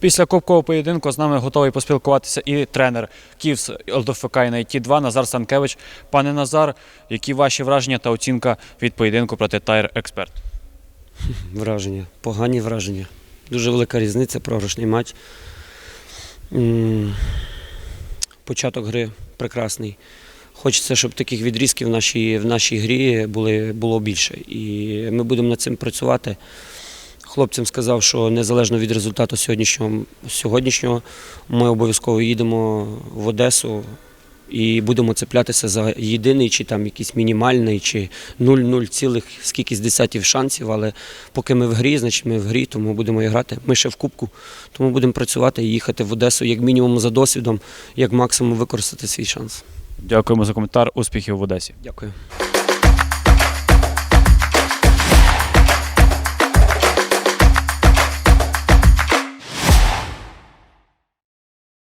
Після кубкового поєдинку з нами готовий поспілкуватися і тренер Київс ЛДФК ІНАЙТІ 2 Назар Санкевич. Пане Назар, які ваші враження та оцінка від поєдинку проти Тайр Експерт? Враження, погані враження. Дуже велика різниця, програшний матч. Початок гри прекрасний. Хочеться, щоб таких відрізків в нашій, в нашій грі були, було більше. І ми будемо над цим працювати. Хлопцям сказав, що незалежно від результату сьогоднішнього, сьогоднішнього ми обов'язково їдемо в Одесу і будемо цеплятися за єдиний, чи там якийсь мінімальний, чи 0-0 цілих скільки з десятів шансів. Але поки ми в грі, значить ми в грі, тому будемо і грати. Ми ще в кубку, тому будемо працювати і їхати в Одесу як мінімум за досвідом, як максимум використати свій шанс. Дякуємо за коментар. Успіхів в Одесі. Дякую.